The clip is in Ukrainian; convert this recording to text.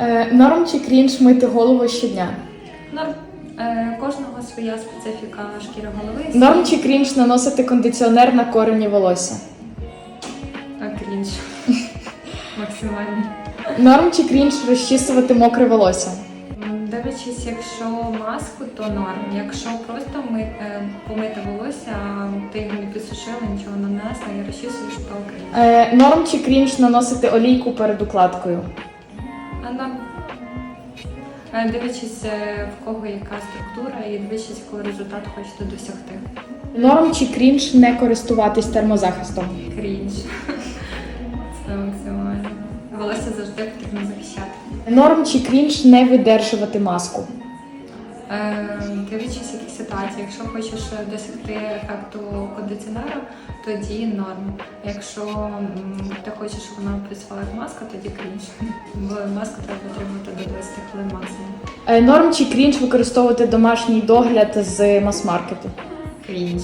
Е, норм чи крінж мити голову щодня? Норм. Е, кожного своя специфіка шкіри голови. Норм чи крінж наносити кондиціонер на корені волосся? А, крінж. Максимальний. Норм чи крінж розчісувати мокре волосся? Дивлячись, якщо маску, то норм. Якщо просто ми, е, помити волосся, а ти його не підсушила, нічого не нанесла і розчісуєш, то окей. Е, норм чи крінж наносити олійку перед укладкою? Е, Дивлячись, е, в кого яка структура, і дивлячись, який результат хочете досягти. Норм чи крінж не користуватись термозахистом? Крінж. Це максимально. Волосся завжди потрібно захищати. Норм чи крінж не видержувати маску? Дивлячись, які ситуації. Якщо хочеш досягти ефекту кондиціонеру, тоді норм. Якщо ти хочеш, щоб вона працювала як маска, тоді крінж. Бо маску треба отримати до 20 хвилин максимум. Е, норм чи крінж використовувати домашній догляд з мас-маркету? Крінж.